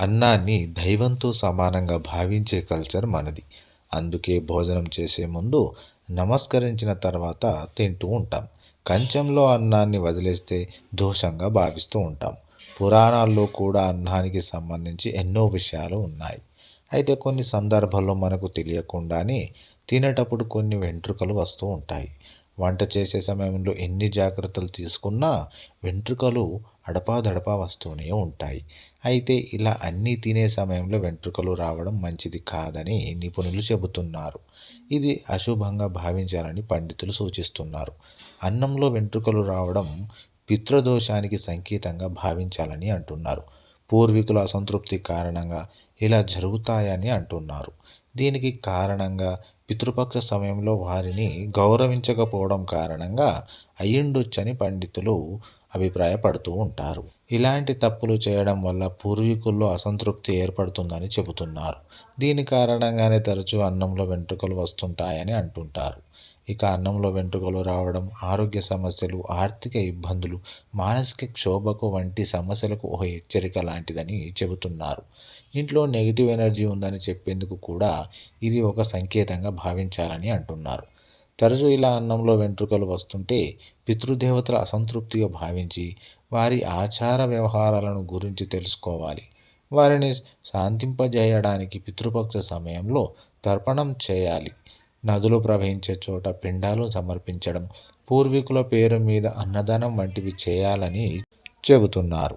అన్నాన్ని దైవంతో సమానంగా భావించే కల్చర్ మనది. అందుకే భోజనం చేసే ముందు నమస్కరించిన తర్వాత తింటూ ఉంటాం. కంచంలో అన్నాన్ని వదిలేస్తే దోషంగా భావిస్తూ ఉంటాం. పురాణాల్లో కూడా అన్నానికి సంబంధించి ఎన్నో విషయాలు ఉన్నాయి. అయితే కొన్ని సందర్భాల్లో మనకు తెలియకుండానే తినేటప్పుడు కొన్ని వెంట్రుకలు వస్తూ ఉంటాయి. వంట చేసే సమయంలో ఎన్ని జాగ్రత్తలు తీసుకున్నా వెంట్రుకలు అడపాదడపా వస్తూనే ఉంటాయి. అయితే ఇలా అన్నీ తినే సమయంలో వెంట్రుకలు రావడం మంచిది కాదని నిపుణులు చెబుతున్నారు. ఇది అశుభంగా భావించాలని పండితులు సూచిస్తున్నారు. అన్నంలో వెంట్రుకలు రావడం పితృదోషానికి సంకేతంగా భావించాలని అంటున్నారు. పూర్వీకుల అసంతృప్తి కారణంగా ఇలా జరుగుతాయని అంటున్నారు. దీనికి కారణంగా పితృపక్ష సమయంలో వారిని గౌరవించకపోవడం కారణంగా అయ్యుండొచ్చని పండితులు అభిప్రాయపడుతూ ఉంటారు. ఇలాంటి తప్పులు చేయడం వల్ల పూర్వీకుల్లో అసంతృప్తి ఏర్పడుతుందని చెబుతున్నారు. దీని కారణంగానే తరచూ అన్నంలో వెంట్రుకలు వస్తుంటాయని అంటుంటారు. ఇక అన్నంలో వెంట్రుకలు రావడం ఆరోగ్య సమస్యలు ఆర్థిక ఇబ్బందులు మానసిక క్షోభకు వంటి సమస్యలకు ఒక హెచ్చరిక లాంటిదని చెబుతున్నారు. ఇంట్లో నెగిటివ్ ఎనర్జీ ఉందని చెప్పేందుకు కూడా ఇది ఒక సంకేతంగా భావించాలని అంటున్నారు. తరచూ ఇలా అన్నంలో వెంట్రుకలు వస్తుంటే పితృదేవతల అసంతృప్తిగా భావించి వారి ఆచార వ్యవహారాలను గురించి తెలుసుకోవాలి. వారిని శాంతింపజేయడానికి పితృపక్ష సమయంలో తర్పణం చేయాలి. నదులు ప్రవహించే చోట పిండాలు సమర్పించడం పూర్వీకుల పేరు మీద అన్నదానం వంటివి చేయాలని చెబుతున్నారు.